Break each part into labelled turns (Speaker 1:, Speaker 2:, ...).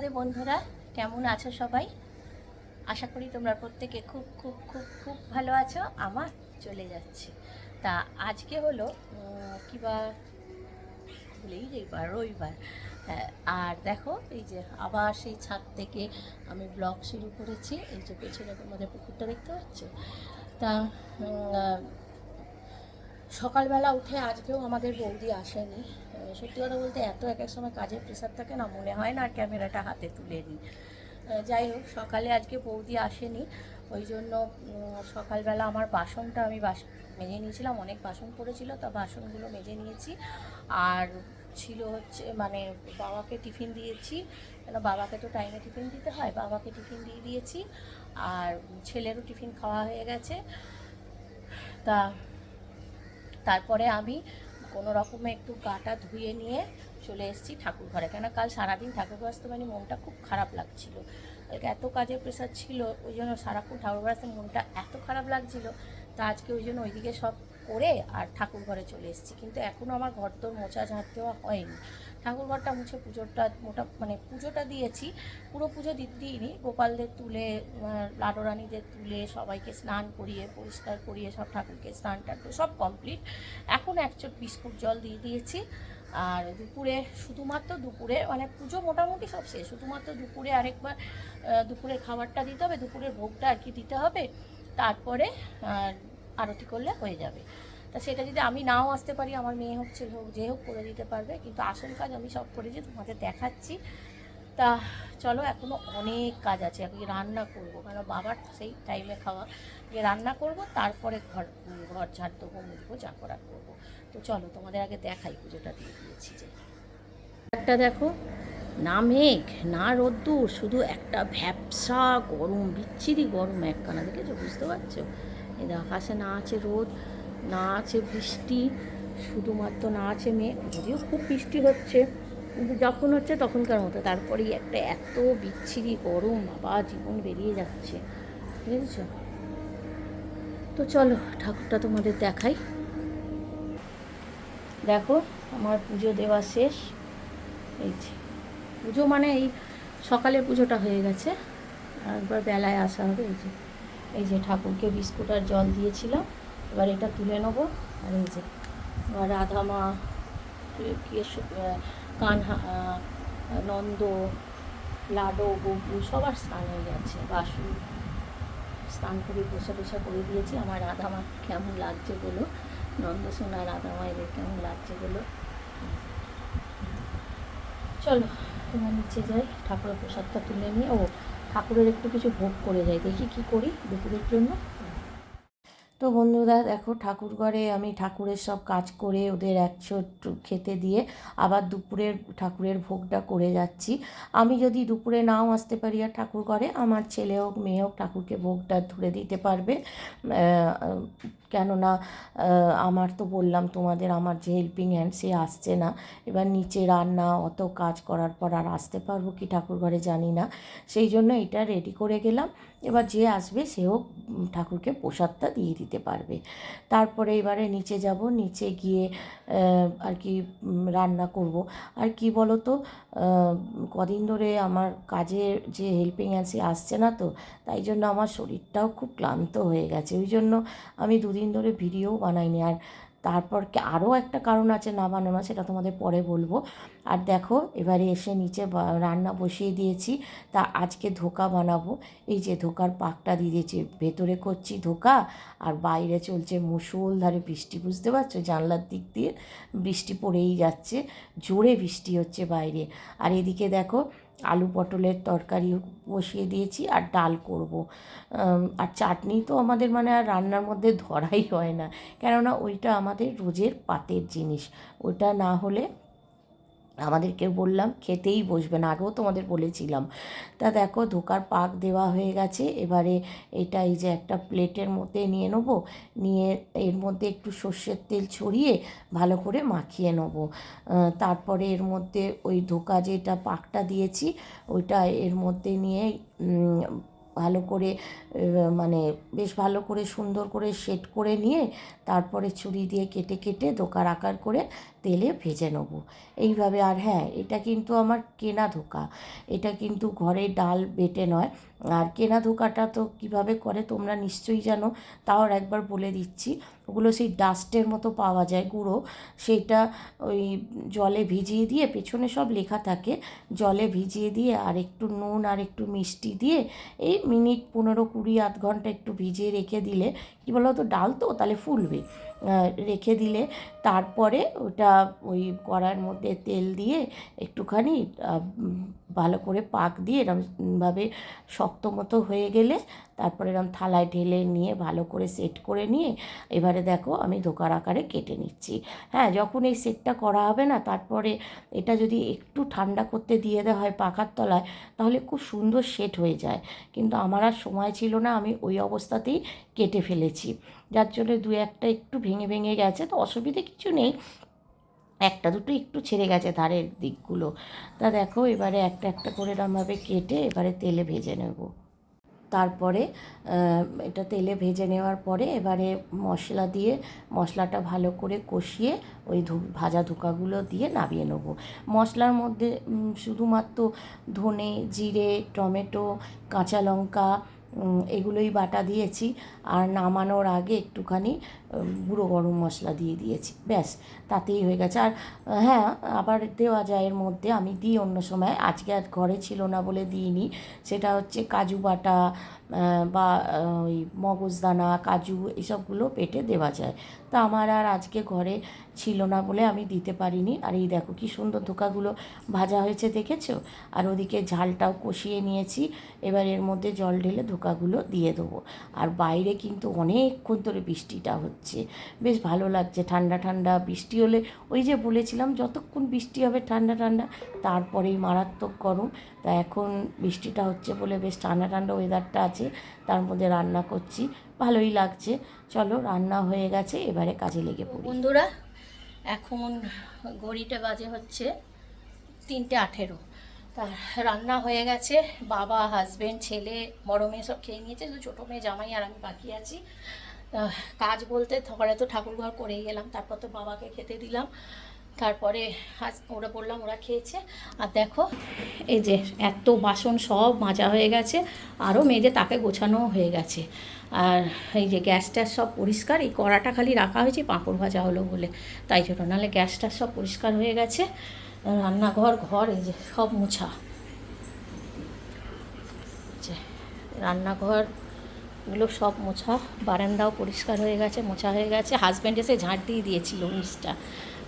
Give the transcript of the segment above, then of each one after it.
Speaker 1: বন্ধুরা কেমন আছো সবাই? আশা করি তোমরা প্রত্যেকে খুব খুব খুব খুব ভালো আছো। আমার চলে যাচ্ছে। তা আজকে হলো উম, কি বার ভুলেই রবিবার রবিবার। হ্যাঁ, আর দেখো এই যে আবার সেই ছাদ থেকে আমি ব্লগ শুরু করেছি। এই যে পেছনে তোমাদের পুকুরটা দেখতে পাচ্ছ? তা সকালবেলা উঠে আজকেও আমাদের বৌদি আসেনি। সত্যি কথা বলতে এত এক এক সময় কাজের প্রেশার থাকে না, মনে হয় না আর ক্যামেরাটা হাতে তুলে নিই। যাই হোক, সকালে আজকে বৌদি আসেনি, ওই জন্য সকালবেলা আমার বাসনটা আমি বাস, মেজে নিয়েছিলাম, অনেক বাসন পড়েছিল, তা বাসনগুলো মেজে নিয়েছি। আর ছিল হচ্ছে মানে বাবাকে টিফিন দিয়েছি, কেন বাবাকে তো টাইমে টিফিন দিতে হয়, বাবাকে টিফিন দিয়ে দিয়েছি, আর ছেলেরও টিফিন খাওয়া হয়ে গেছে। তা, তারপরে আমি কোনো রকমে একটু গাটা ধুয়ে নিয়ে চলে এসেছি ঠাকুর ঘরে কেন কাল সারাদিন ঠাকুর ঘর আসতে মানে মনটা খুব খারাপ লাগছিল। এত কাজের প্রেশার ছিল, ওই জন্য সারাক্ষণ ঠাকুর ঘর আসতে মনটা এত খারাপ লাগছিল, তা আজকে ওই জন্য ওইদিকে সব করে আর ঠাকুর ঘরে চলে এসেছি। কিন্তু এখনও আমার ঘর তোর মোচা ঝাঁট দেওয়া হয়নি। ঠাকুর ঘরটা মুছে পুজোটা মোটা মানে পুজোটা দিয়েছি। পুরো পুজো দিইনি। গোপালদের তুলে লাডোরানিদের তুলে, সবাইকে স্নান করিয়ে, পরিষ্কার করিয়ে, সব ঠাকুরকে স্নান টান সব কমপ্লিট এখন এক চোট বিস্কুট জল দিয়ে দিয়েছি। আর দুপুরে, শুধুমাত্র দুপুরে মানে পুজো মোটামুটি সব শেষ। শুধুমাত্র দুপুরে আরেকবার দুপুরের খাবারটা দিতে হবে, দুপুরের ভোগটা আর কি দিতে হবে। তারপরে আরতি করলে হয়ে যাবে। তা সেটা যদি আমি নাও আসতে পারি আমার মেয়ে হোক ছেলে হোক যে হোক করে দিতে পারবে। কিন্তু আসল কাজ আমি সব করেছি তোমাদের দেখাচ্ছি। তা চলো এখনও অনেক কাজ আছে। আগে রান্না করব। কারণ বাবার সেই টাইমে খাওয়া। যে রান্না করব তারপরে ঘর ঘর ঝাড় দেবো মুছবো যা করার করব। তো চলো তোমাদের আগে দেখাই পুজোটা দিয়ে দিয়েছি যে। একটা দেখো না মেঘ না রোদ্দুর শুধু একটা ভ্যাপসা গরম বিচ্ছিরি গরম একখানা দেখেছ? বুঝতে পারছ? দেখো, আকাশে না আছে রোদ। না আছে বৃষ্টি, শুধুমাত্র না আছে মেয়ে, যদিও খুব বৃষ্টি হচ্ছে, কিন্তু যখন হচ্ছে তখনকার মতো। তারপরেই একটা এত বিচ্ছিরি গরম, বাবা, জীবন বেরিয়ে যাচ্ছে। বুঝেছ? তো চলো, ঠাকুরটা তোমাদের দেখাই। দেখো, আমার পুজো দেওয়া শেষ। এই যে, পুজো মানে এই সকালে পুজোটা হয়ে গেছে। আর একবার বেলায় আসা হবে, এই যে। এই যে ঠাকুরকে বিস্কুট আর জল দিয়েছিলাম। এবার এটা তুলে নেব। আর এই যে রাধা মা কানহা নন্দ, লাডো গপু সবার স্নান হয়ে গেছে। বাসু স্নান করে বসে বসে করে দিয়েছি। আমার রাধা মা কেমন লাগছে বলো? নন্দ সোনা, রাধা মায়েদের কেমন লাগছে বলো? চলো, তোমার নিচে যাই, ঠাকুরের প্রসাদটা তুলে নিয়ে। ও, ঠাকুরের একটু কিছু ভোগ করে যাই দেখি কি করি দুপুরের জন্য। তো বন্ধুরা দেখো ঠাকুর ঘরে আমি ঠাকুরের সব কাজ করে ওদের একশো খেতে দিয়ে আবার দুপুরের ঠাকুরের ভোগটা করে যাচ্ছি। আমি যদি দুপুরে নাও আসতে পারি আর ঠাকুর ঘরে আমার ছেলে হোক, মেয়ে হোক ঠাকুরকে ভোগটা ধরে দিতে পারবে। কেননা আমার তো বললাম তোমাদের আমার যে হেল্পিং হ্যান্ড সে আসছে না। এবার নিচে রান্না, অত কাজ করার পর আর আসতে পারব কি ঠাকুর ঘরে জানি না। সেই জন্য এটা রেডি করে গেলাম। এবার যে আসবে সেও ঠাকুরকে প্রসাদটা দিয়ে দিতে পারবে। তারপরে এবারে নিচে যাব, নিচে গিয়ে আর কি রান্না করব। আর কি বলো তো কদিন ধরে আমার কাজের যে হেল্পিং সে আসছে না তো, তাই জন্য আমার শরীরটাও খুব ক্লান্ত হয়ে গেছে। ওই জন্য আমি দুদিন ধরে ভিডিও বানাইনি। আর তারপর আরও একটা কারণ আছে না বানানো, সেটা তোমাদের পরে বলব। আর দেখো, এবারে এসে নিচে রান্না বসিয়ে দিয়েছি, তা আজকে ধোকা বানাবো। এই যে ধোকার পাকটা দিয়ে দিয়েছি, ভেতরে করছি ধোকা, আর বাইরে চলছে মুসুলধারে বৃষ্টি, বুঝতে পারছ? জানলার দিক দিয়ে বৃষ্টি পড়েই যাচ্ছে, জোরে বৃষ্টি হচ্ছে বাইরে। আর এদিকে দেখো আলু পটলের তরকারি বসিয়ে দিয়েছি আর ডাল করব। আর চাটনি তো আমাদের মানে আর রান্নার মধ্যে ধরাই হয় না। কেননা ওইটা আমাদের রোজের পাতের জিনিস। ওটা না হলে আমাদেরকে বললাম, খেতেই বসবে না, আগেও তোমাদের বলেছিলাম। তা দেখো, ধোকার পাক দেওয়া হয়ে গেছে, এবারে এটা এই যে একটা প্লেটের মধ্যে নিয়ে নেব, নিয়ে এর মধ্যে একটু সর্ষের তেল ছড়িয়ে ভালো করে মাখিয়ে নেব। তারপরে এর মধ্যে ওই ধোকা যেটা পাকটা দিয়েছি, ওইটা এর মধ্যে নিয়ে ভালো করে মানে বেশ ভালো করে সুন্দর করে সেট করে নিয়ে, তারপরে ছুরি দিয়ে কেটে কেটে দোকার আকার করে তেলে ভেজে নেব। এইভাবে আর হ্যাঁ এটা কিন্তু আমার কেনা ধোকা। এটা কিন্তু ঘরে ডাল বেটে নয়। আর কেনা ধোকাটা তো কীভাবে করে তোমরা নিশ্চয়ই জানো, তাও একবার বলে দিচ্ছি। ওগুলো সেই ডাস্টের মতো পাওয়া যায় গুঁড়ো। সেইটা ওই জলে ভিজিয়ে দিয়ে পেছনে সব লেখা থাকে। জলে ভিজিয়ে দিয়ে আর একটু নুন আর একটু মিষ্টি দিয়ে এই মিনিট পনেরো কুড়ি আধ ঘণ্টা একটু ভিজিয়ে রেখে দিলে, কী বলো তো ডাল তো তাহলে ফুলবে। রেখে দিলে তারপরে ওটা ওই কড়ার মধ্যে তেল দিয়ে একটুখানি ভালো করে পাক দিয়ে এরমভাবে শক্ত মতো হয়ে গেলে তারপরে এরম থালায় ঢেলে নিয়ে ভালো করে সেট করে নিয়ে এবারে দেখো আমি ধোকার আকারে কেটে নিচ্ছি। হ্যাঁ যখন এই সেটটা করা হবে না, তারপরে এটা যদি একটু ঠান্ডা করতে দিয়ে দেওয়া হয় পাখার তলায়, তাহলে খুব সুন্দর সেট হয়ে যায়। কিন্তু আমার আর সময় ছিল না, আমি ওই অবস্থাতেই কেটে ফেলেছি। যার জন্য দু একটা একটু ভেঙে ভেঙে গেছে, তো অসুবিধে কিছু নেই। একটা দুটো একটু ছেড়ে গেছে ধারের দিকগুলো। তা দেখো, এবারে একটা একটা করে এরমভাবে কেটে এবারে তেলে ভেজে নেব। তারপরে এটা তেলে ভেজে নেওয়ার পরে এবারে মশলা দিয়ে, মশলাটা ভালো করে কষিয়ে ওই ভাজা ধোকাগুলো দিয়ে নামিয়ে নেব। মশলার মধ্যে শুধুমাত্র ধনে, জিরে, টমেটো, কাঁচা লঙ্কা এগুলোই বাটা দিয়েছি আর নামানোর আগে একটুখানি গুঁড়ো গরম মশলা দিয়ে দিয়েছি, ব্যাস, তাতেই হয়ে গেছে। আর হ্যাঁ আবার দেওয়া যায় এর মধ্যে, আমি দিই অন্য সময়, আজকে আর ঘরে ছিল না বলে দিইনি, সেটা হচ্ছে কাজু বাটা বা ওই মগজদানা কাজু এসবগুলো পেটে দেওয়া যায়। তা আমার আর আজকে ঘরে ছিল না বলে আমি দিতে পারিনি। আর এই দেখো কি সুন্দর ধোকাগুলো ভাজা হয়েছে, দেখেছ? আর ওদিকে ঝালটাও কষিয়ে নিয়েছি। এবার এর মধ্যে জল ঢেলে ধোকাগুলো দিয়ে দেবো। আর বাইরে কিন্তু অনেকক্ষণ ধরে বৃষ্টিটা হচ্ছে। বেশ ভালো লাগছে। ঠান্ডা ঠান্ডা বৃষ্টি হলে ওই যে বলেছিলাম, যতক্ষণ বৃষ্টি হবে ঠান্ডা ঠান্ডা তারপরেই মারাত্মক গরম। তা এখন বৃষ্টিটা হচ্ছে বলে বেশ ঠান্ডা ঠান্ডা ওয়েদারটা আছে, তার মধ্যে রান্না করছি। ভালোই লাগছে। চলো, রান্না হয়ে গেছে, এবারে কাজে লেগে পড়ি। বন্ধুরা, এখন ঘড়িটা বাজে হচ্ছে তিনটে আঠেরো। তা রান্না হয়ে গেছে। বাবা হাজবেন্ড ছেলে, বড় মেয়ে সব খেয়ে নিয়েছে শুধু ছোটো মেয়ে, জামাই আর আমি বাকি আছি। কাজ বলতে ঘরে তো ঠাকুর ঘর করেই গেলাম তারপর তো বাবাকে খেতে দিলাম। তারপরে আজ ওরা বললাম ওরা খেয়েছে। আর দেখো, এই যে এত বাসন সব মাজা হয়ে গেছে আরও মেজে তাকে গোছানো হয়ে গেছে। আর এই যে গ্যাস ট্যাস সব পরিষ্কার, এই কড়াটা খালি রাখা হয়েছে, পাঁপড় ভাজা হলো বলে। তাই জন্য নাহলে গ্যাস ট্যাস সব পরিষ্কার হয়ে গেছে। রান্নাঘর, ঘর, এই যে সব মোছা। রান্নাঘর এগুলো সব মোছা, বারান্দাও পরিষ্কার হয়ে গেছে, মোছা হয়ে গেছে। হাজব্যান্ড এসে ঝাঁট দিয়ে দিয়েছিল নিচটা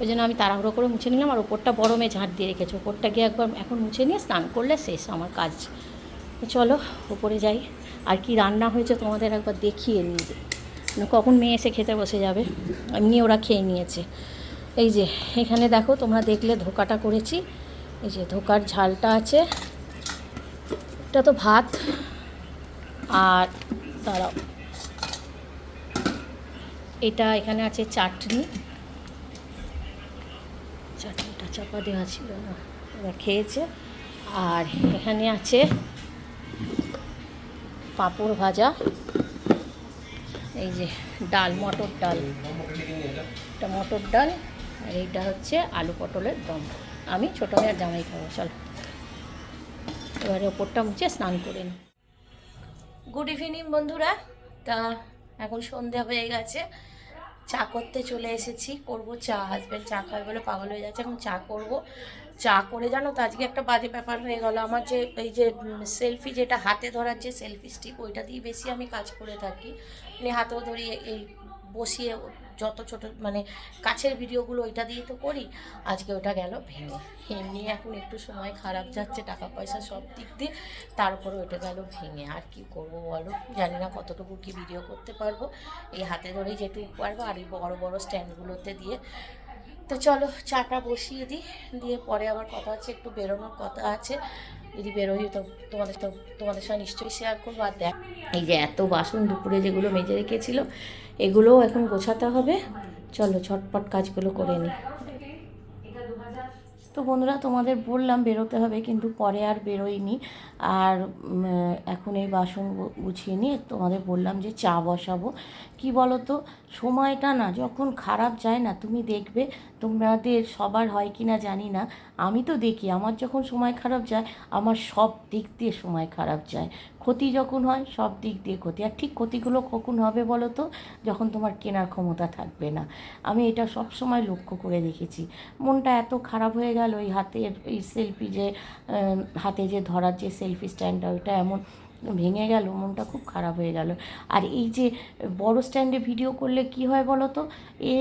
Speaker 1: ওই জন্য আমি তাড়াহুড়ো করে মুছে নিলাম আর ওপরটা বড় মেয়ে ঝাঁট দিয়ে রেখেছে। ওপরটা গিয়ে একবার এখন মুছে নিয়ে স্নান করলে শেষ আমার কাজ। চলো, ওপরে যাই। আর কি রান্না হয়েছে তোমাদের একবার দেখিয়ে নিয়ে যাই। না কখন মেয়ে এসে খেতে বসে যাবে? এমনি ওরা খেয়ে নিয়েছে। এই যে, এখানে দেখো তোমরা দেখলে ধোকাটা করেছি। এই যে, ধোকার ঝালটা আছে। এটা তো ভাত। আর দাঁড়াও। এটা এখানে আছে চাটনি। চাপা দেওয়া ছিল না। ওরা খেয়েছে। আর এখানে আছে পাঁপড় ভাজা। এই যে ডাল, মটর ডাল। এটা মটর ডাল, আর এইটা হচ্ছে আলু পটলের দম। আমি ছোটো মেয়ের জামাই খাব, চল। এবারে ওপরটা মুছে স্নান করে নিই গুড ইভিনিং বন্ধুরা। তা, এখন সন্ধ্যা হয়ে গেছে। চা করতে চলে এসেছি। করব চা হাজব্যান্ড চা খাবে বলে পাগল হয়ে যাচ্ছে, এখন চা করব। চা করে জানো তো, আজকে একটা বাজে ব্যাপার হয়ে গেল। আমার যে এই যে সেলফি যেটা হাতে ধরার যে সেলফি স্টিক ওইটা দিয়ে বেশি আমি কাজ করে থাকি। মানে হাতেও ধরি এই বসিয়ে যত ছোট মানে কাছের ভিডিওগুলো ওইটা দিয়ে তো করি। আজকে ওটা গেল ভেঙে। এমনি এখন একটু সময় খারাপ যাচ্ছে, টাকা পয়সা সব দিক দিয়ে। তারপরে ওইটা গেল ভেঙে। আর কি করব বলো? জানি না কতটুকু কি ভিডিও করতে পারব। এই হাতে ধরেই যেটুকু পারব। আর এই বড় বড় স্ট্যান্ডগুলোতে দিয়ে। তো চলো, চাটা বসিয়ে দিই। দিয়ে পরে আবার কথা আছে একটু বেরোনোর কথা আছে। যদি বেরোই, তো তোমাদের তো তোমাদের সঙ্গে নিশ্চয়ই শেয়ার করব। আর দেখ, এই যে এত বাসন দুপুরে যেগুলো মেজে রেখেছিল, এগুলোও এখন গোছাতে হবে। চলো, ঝটপট কাজগুলো করে নিই তো বন্ধুরা, তোমাদের বললাম বেরোতে হবে, কিন্তু পরে আর বেরোইনি। আর এখন এই বাসন গুছিয়ে নিয়ে তোমাদের বললাম যে চা বসাবো। কি বলো তো সময়টা না যখন খারাপ যায় না, তুমি দেখবে তোমাদের সবার হয় কি না জানি না। আমি তো দেখি আমার যখন সময় খারাপ যায়, আমার সব দিক দিয়ে সময় খারাপ যায়। ক্ষতি যখন হয়, সব দিক দিয়ে ক্ষতি। আর ঠিক ক্ষতিগুলো কখন হবে বলো তো যখন তোমার কেনার ক্ষমতা থাকবে না। আমি এটা সব সময় লক্ষ্য করে দেখেছি। মনটা এত খারাপ হয়ে গেল ওই হাতের, এই সেলফি যে হাতে যে ধরার যে সেলফি স্ট্যান্ডটা ওইটা এমন ভেঙে গেল, মনটা খুব খারাপ হয়ে গেল। আর এই যে বড় স্ট্যান্ডে ভিডিও করলে কি হয় বলো তো এ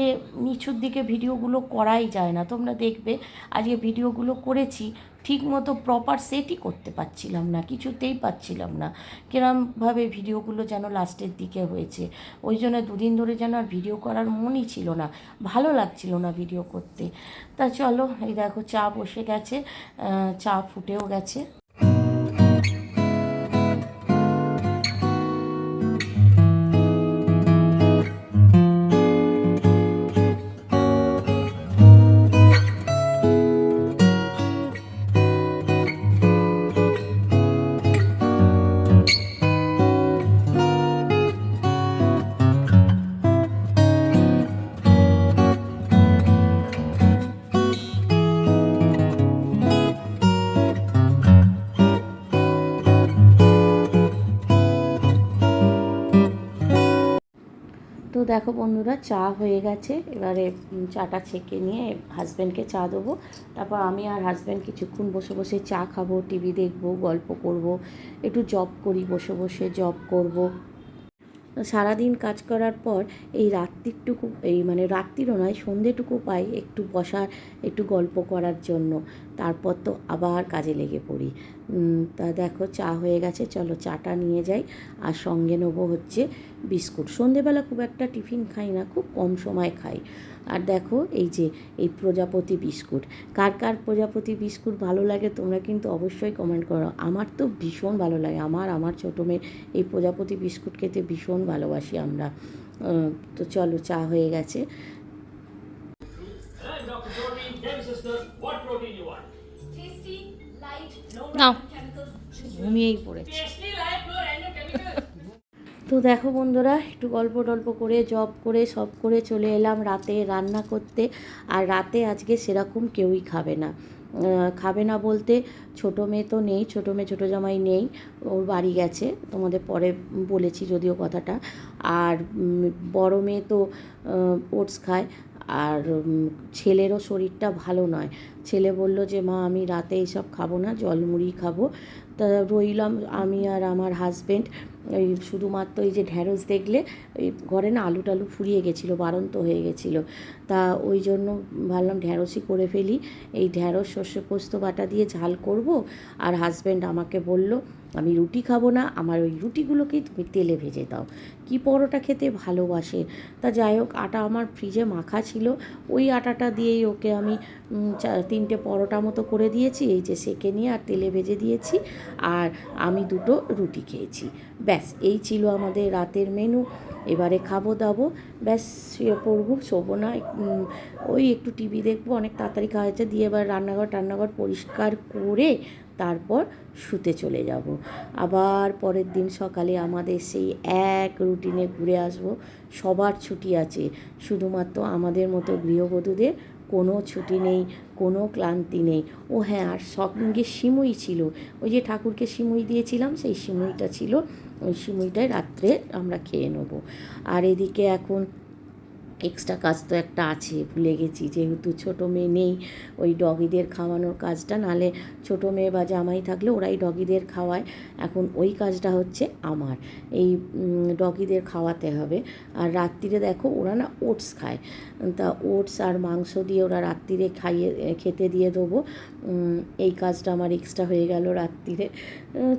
Speaker 1: নিচুর দিকে ভিডিওগুলো করাই যায় না। তোমরা দেখবে, আজকে ভিডিওগুলো করেছি ঠিক মতো প্রপার সেটই করতে পারছিলাম না, কিছুতেই পাচ্ছিলাম না। কিরমভাবে ভিডিওগুলো যেন লাস্টের দিকে হয়েছে। ওই জন্য দুদিন ধরে যেন আর ভিডিও করার মনই ছিল না। ভালো লাগছিল না ভিডিও করতে। তা চলো, এই দেখো, চা বসে গেছে চা ফুটেও গেছে। দেখো বন্ধুরা, চা হয়ে গেছে। এবারে চাটা ছেঁকে নিয়ে হাজব্যান্ডকে চা দেবো। তারপর আমি আর হাজব্যান্ড কিছুক্ষণ বসে বসে চা খাব টিভি দেখব, গল্প করব, একটু জব করি, বসে বসে জব করব। সারাদিন কাজ করার পর এই রাত্রিটুকু, এই মানে রাত্রিরও নয় সন্ধেটুকু পাই একটু বসার, একটু গল্প করার জন্য। তারপর তো আবার কাজে লেগে পড়ি। তা দেখো, চা হয়ে গেছে, চলো চাটা নিয়ে যাই। আর সঙ্গে নেব হচ্ছে বিস্কুট। সন্ধেবেলা খুব একটা টিফিন খাই না, খুব কম সময় খাই। আর দেখো, এই যে, এই প্রজাপতি বিস্কুট। কার কার প্রজাপতি বিস্কুট ভালো লাগে তোমরা কিন্তু অবশ্যই কমেন্ট করো। আমার তো ভীষণ ভালো লাগে। আমার আমার ছোটো মেয়ের এই প্রজাপতি বিস্কুট খেতে ভীষণ ভালোবাসি আমরা। তো চলো, চা হয়ে গেছে।
Speaker 2: No.
Speaker 1: ঘুমিয়েই পড়েছে. তো দেখো বন্ধুরা, একটু গল্প টল্প করে জব করে, সব করে চলে এলাম রাতে রান্না করতে। আর রাতে আজকে সেরকম কেউই খাবে না। খাবে না বলতে ছোটো মেয়ে তো নেই, ছোটো মেয়ে, ছোটো জামাই নেই, ওর বাড়ি গেছে। তোমাদের পরে বলেছি যদিও কথাটা। আর বড় মেয়ে তো ওটস খায়। আর ছেলেরও শরীরটা ভালো নয়। ছেলে বলল যে, মা, আমি রাতে এইসব খাব না, জলমুড়ি খাব। তা রইলাম আমি আর আমার হাজবেন্ড ওই শুধুমাত্র এই যে ঢ্যাঁড়স দেখলে ওই ঘরে না আলু টালু ফুরিয়ে গেছিল, বারন্ত হয়ে গেছিল। তা ওই জন্য ভাবলাম ঢ্যাঁড়সই করে ফেলি। এই ঢ্যাঁড়স সর্ষে পোস্ত বাটা দিয়ে ঝাল করব আর হাজব্যান্ড আমাকে বলল, আমি রুটি খাব না, আমার ওই রুটিগুলোকেই তুমি তেলে ভেজে দাও। কি পরোটা খেতে ভালোবাসে? তা যাই হোক, আটা আমার ফ্রিজে মাখা ছিল। ওই আটাটা দিয়েই ওকে আমি তিনটে পরোটা মতো করে দিয়েছি। এই যে সেকে নিয়ে আর তেলে ভেজে দিয়েছি। আর আমি দুটো রুটি খেয়েছি। ব্যাস, এই ছিল আমাদের রাতের মেনু এবারে খাব দাবো। ব্যাস, শুয়ে পড়ব, শোবো না। ওই একটু টিভি দেখব, অনেক তাড়াতাড়ি খাওয়া হয়েছে। দিয়ে এবার রান্নাঘর, টান্নাঘর পরিষ্কার করে তারপর শুতে চলে যাব। আবার পরের দিন সকালে আমাদের সেই এক রুটিনে ঘুরে আসব। সবার ছুটি আছে। শুধুমাত্র আমাদের মতো গৃহবধূদের কোনো ছুটি নেই, কোনো ক্লান্তি নেই। ও হ্যাঁ আর সঙ্গে সিমুই ছিল। ওই যে ঠাকুরকে সিমুই দিয়েছিলাম, সেই সিমুইটা ছিল। ওই সিমুইটাই রাত্রে আমরা খেয়ে নেব। আর এদিকে এখন এক্সট্রা কাজ তো একটা আছে, ভুলে গেছি। যেহেতু ছোটো মেয়ে নেই, ওই ডগিদের খাওয়ানোর কাজটা, নালে ছোটো মেয়ে বা জামাই থাকলে ওরাই ডগিদের খাওয়ায়। এখন ওই কাজটা হচ্ছে আমার। এই ডগিদের খাওয়াতে হবে। আর রাত্রিরে দেখো ওরা না ওটস খায়। তা ওটস আর মাংস দিয়ে ওরা রাত্রিরে খাইয়ে, খেতে দিয়ে দেবো। এই কাজটা আমার এক্সট্রা হয়ে গেল রাত্রিরে।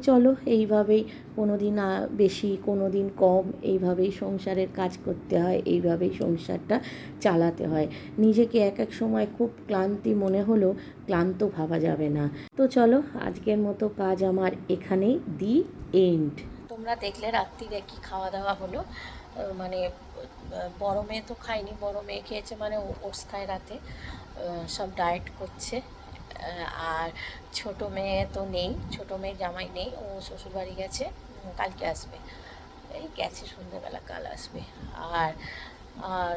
Speaker 1: চলো, এইভাবেই কোনো দিন বেশি কোনো দিন কম, এইভাবেই সংসারের কাজ করতে হয়, এইভাবেই সংসারটা চালাতে হয়। নিজেকে এক এক সময় খুব ক্লান্তি মনে হলেও ক্লান্ত ভাবা যাবে না। তো চলো, আজকের মতো কাজ আমার এখানেই, দি এন্ড। তোমরা দেখলে রাত্রিরে কি খাওয়া দাওয়া হলো মানে বড় মেয়ে তো খায়নি, বড় মেয়ে খেয়েছে মানে ওটস খায় রাতে। সব ডায়েট করছে। আর ছোট মেয়ে তো নেই, ছোট মেয়ে জামাই নেই, ও শ্বশুরবাড়ি গেছে কালকে আসবে। এই গেছে সন্ধ্যেবেলা, কাল আসবে। আর আর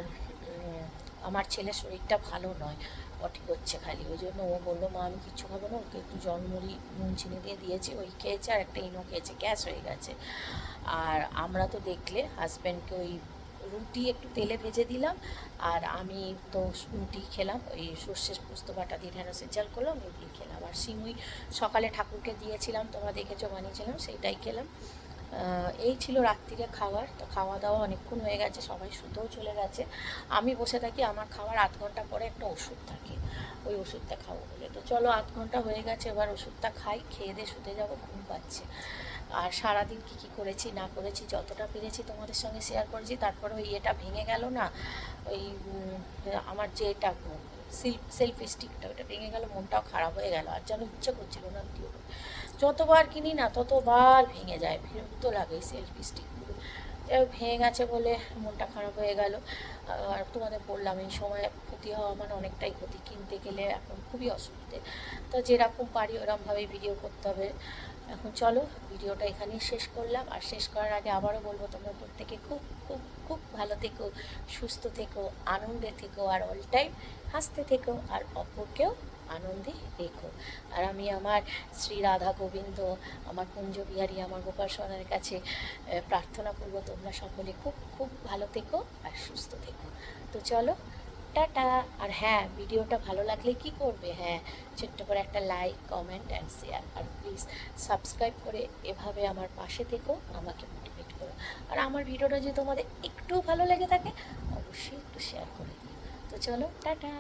Speaker 1: আমার ছেলের শরীরটা ভালো নয় পটি করছে খালি। ওই জন্য ও বলল, মা, আমি কিচ্ছু খাব না, ওকে একটু জলমুড়ি নুন, চিনি দিয়ে দিয়েছি, ওই খেয়েছে আর একটা ইনো খেয়েছে, গ্যাস হয়ে গেছে। আর আমরা তো দেখলে হাজব্যান্ডকে ওই রুটি একটু তেলে ভেজে দিলাম, আর আমি তো রুটি খেলাম, ওই সর্ষের পোস্ত বাটা দিয়ে ঢেঁড়সের জাল করলাম দিয়ে খেলাম। আর সিমুই সকালে ঠাকুরকে দিয়েছিলাম, তোমরা দেখেছ বানিয়েছিলাম, সেইটাই খেলাম। এই ছিল রাত্রিরে খাবার তো খাওয়া দাওয়া অনেকক্ষণ হয়ে গেছে, সবাই শুতেও চলে গেছে। আমি বসে থাকি, আমার খাওয়ার আধ ঘণ্টা পরে একটা ওষুধ থাকে, ওই ওষুধটা খাব বলে। তো চলো আধ ঘণ্টা হয়ে গেছে, এবার ওষুধটা খাই, খেয়ে দিয়ে শুতে যাব, ঘুম পাচ্ছে। আর সারাদিন কী কী করেছি, না করেছি, যতটা পেরেছি তোমাদের সঙ্গে শেয়ার করেছি, তারপর ওই এটা ভেঙে গেল না? ওই আমার যে এটা সেলফ স্টিকটা ওটা ভেঙে গেল, মনটাও খারাপ হয়ে গেল, আর যেন ইচ্ছে করছিল না দিও যতবার কিনি না, ততবার ভেঙে যায়, বিরক্ত লাগে সেলফি স্টিকগুলো ভেঙে গেছে বলে মনটা খারাপ হয়ে গেল। আর তোমাদের বললাম, এই সময় ক্ষতি হওয়া মানে অনেকটাই ক্ষতি, কিনতে গেলে এখন খুবই অসুবিধে। তো যেরকম পারি ওরমভাবেই ভিডিও করতে হবে। এখন চলো, ভিডিওটা এখানেই শেষ করলাম। আর শেষ করার আগে আবারও বলব, তোমরা প্রত্যেকে খুব খুব খুব ভালো থেকো, সুস্থ থেকো, আনন্দে থেকো, আর অল টাইম হাসতে থেকো, আর অপরকেও আনন্দে রেখো। আর আমি আমার শ্রী রাধা গোবিন্দ, আমার কুঞ্জ বিহারী আমার গোপাল কাছে প্রার্থনা করব, তোমরা সকলে খুব খুব ভালো থেকো আর সুস্থ থেকো। তো চলো টাটা। আর হ্যাঁ ভিডিওটা ভালো লাগলে কি করবে? হ্যাঁ ছোট্ট করে একটা লাইক কমেন্ট অ্যান্ড শেয়ার আর প্লিজ সাবস্ক্রাইব করে এভাবে আমার পাশে থেকো, আমাকে মোটিভেট করো। আর আমার ভিডিওটা যদি তোমাদের একটু ভালো লেগে থাকে, অবশ্যই একটু শেয়ার করে দিও। তো চলো, টাটা।